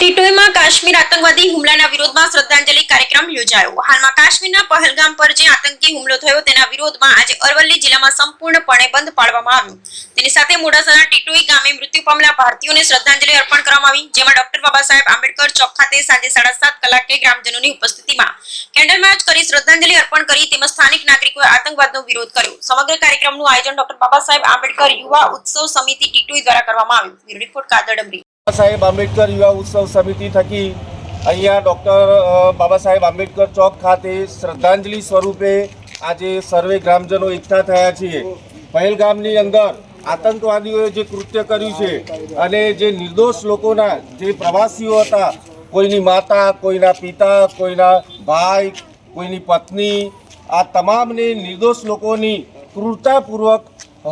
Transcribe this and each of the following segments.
ટીટોઈમાં કાશ્મીર આતંકવાદી હુમલાના વિરોધમાં શ્રદ્ધાંજલિ કાર્યક્રમ યોજાયો. હાલમાં કાશ્મીરના પહલગામ પર જે આતંકી હુમલો થયો તેના વિરોધમાં આજે અરવલ્લી જિલ્લામાં સંપૂર્ણપણે બંધ પાડવામાં આવ્યું. તેની સાથે મોડાસાના ટિટોઈ ગામે મૃત્યુ પામેલા ભારતીયોને શ્રદ્ધાંજલિ અર્પણ કરવામાં આવી, જેમાં ડોક્ટર બાબા સાહેબ આંબેડકર ચોક ખાતે સાંજે સાડા સાત કલાકે ગ્રામજનોની ઉપસ્થિતિમાં કેન્ડલ માર્ચ કરી શ્રદ્ધાંજલિ અર્પણ કરી તેમજ સ્થાનિક નાગરિકોએ આતંકવાદનો વિરોધ કર્યો. સમગ્ર કાર્યક્રમનું આયોજન ડોક્ટર બાબા સાહેબ આંબેડકર યુવા ઉત્સવ સમિતિ ટિટોઈ દ્વારા કરવામાં આવ્યું. રિપોર્ટ કાદર ડમરી. સાહેબ આંબેડકર યુવા ઉત્સવ સમિતિ થકી અહીંયા ડૉક્ટર બાબા સાહેબ આંબેડકર ચોક ખાતે શ્રદ્ધાંજલિ સ્વરૂપે આજે સર્વે ગ્રામજનો એકઠા થયા છીએ. પહેલગામની અંદર આતંકવાદીઓએ જે કૃત્ય કર્યું છે અને જે નિર્દોષ લોકોના જે પ્રવાસીઓ હતા, કોઈની માતા, કોઈના પિતા, કોઈના ભાઈ, કોઈની પત્ની, આ તમામને નિર્દોષ લોકોની ક્રૂરતાપૂર્વક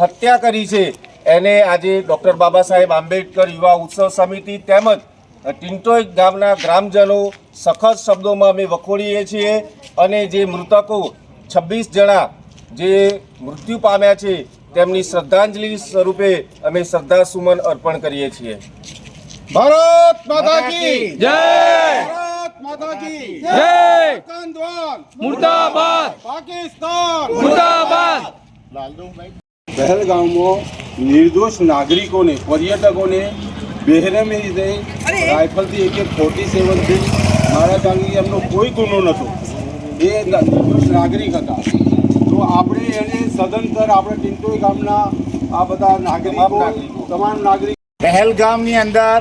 હત્યા કરી છે. એને આજે ડૉક્ટર બાબા સાહેબ આંબેડકર યુવા ઉત્સવ સમિતિ તેમજ ટિન્ટોઈ ગામના ગ્રામજનો સખત શબ્દોમાં અમે વખોડીએ છીએ અને જે મૃતકો છવ્વીસ જણા જે મૃત્યુ પામ્યા છે તેમની શ્રદ્ધાંજલિ સ્વરૂપે અમે શ્રદ્ધાસુમન અર્પણ કરીએ છીએ. ભારત માતા કી જય! ભારત માતા કી જય! પાકિસ્તાન મુર્દાબાદ! પાકિસ્તાન! મુર્દાબાદ! પહેલગામમાં નિર્દોષ નાગરિકોને પર્યટકોને બેરહેમી રીતે રાઇફલથી એક એક ફોર્ટી સેવનથી મારા જાણવી એમનો કોઈ ગુનો નહોતો. એ નિર્દોષ નાગરિક હતા. તો આપણે એને સદંતર આપણે ટિંટોઈ ગામના આ બધા નાગરિકો નાગરિકો. તમામ નાગરિક. પહેલગામની અંદર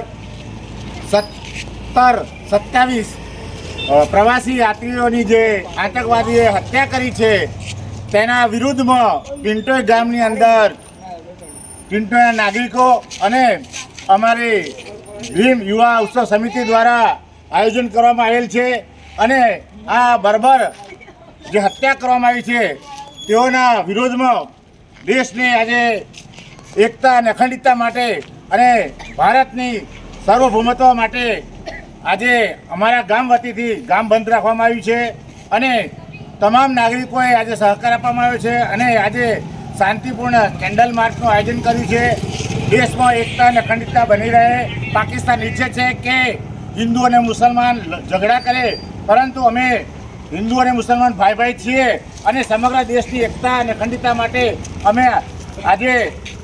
સત્તર સત્તાવીસ પ્રવાસી યાત્રીઓની જે આતંકવાદીએ હત્યા કરી છે તેના વિરુદ્ધમાં પિન્ટોય ગામની અંદર પિન્ટોના નાગરિકો અને અમારી ભીમ યુવા ઉત્સવ સમિતિ દ્વારા આયોજન કરવામાં આવેલ છે અને આ બર્બર જે હત્યા કરવામાં આવી છે, તેઓના વિરોધમાં દેશને આજે એકતા અને અખંડિતતા માટે અને ભારતની સાર્વભૌમત્વ માટે આજે અમારા ગામ વતીથી ગામ બંધ રાખવામાં આવ્યું છે અને તમામ નાગરિકોએ આજે સહકાર આપવામાં આવ્યો છે અને આજે શાંતિપૂર્ણ કેન્ડલ માર્ચનું આયોજન કર્યું છે. દેશમાં એકતા અને અખંડિતતા બની રહે. પાકિસ્તાન ઈચ્છે છે કે હિન્દુ અને મુસલમાન ઝઘડા કરે. પરંતુ અમે હિન્દુ અને મુસલમાન ભાઈ ભાઈ છીએ અને સમગ્ર દેશની એકતા અને અખંડિતતા માટે અમે આજે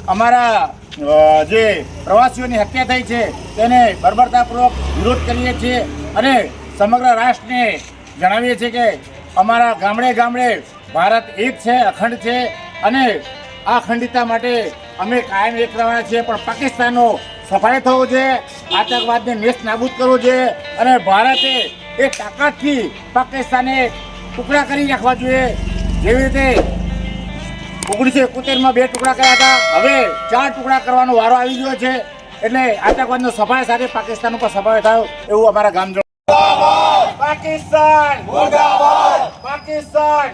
અમારા જે પ્રવાસીઓની હત્યા થઈ છે તેને બર્બરતાપૂર્વક વિરોધ કરીએ છીએ અને સમગ્ર રાષ્ટ્રને જણાવીએ છીએ કે અમારા ગામડે ગામડે ભારત એક છે અખંડ છે અને આ અખંડિતતા માટે અમે કાયમ એક રહેવાના છીએ. પણ પાકિસ્તાનનો સફાઈ થવો જોઈએ આતંકવાદને નેસ્ત નાબૂદ કરવો જોઈએ અને ભારતે એ તાકાતથી પાકિસ્તાને ટુકડા કરી નાખવા જોઈએ. જેવી રીતે ઓગણીસો એકોતેરમાં બે ટુકડા કર્યા હતા હવે ચાર ટુકડા કરવાનો વારો આવી ગયો છે. એટલે આતંકવાદનો સફાઈ સાથે પાકિસ્તાન ઉપર સફાઈ થયો એવું અમારા ગામ પાકિસ્તાન! પાકિસ્તાન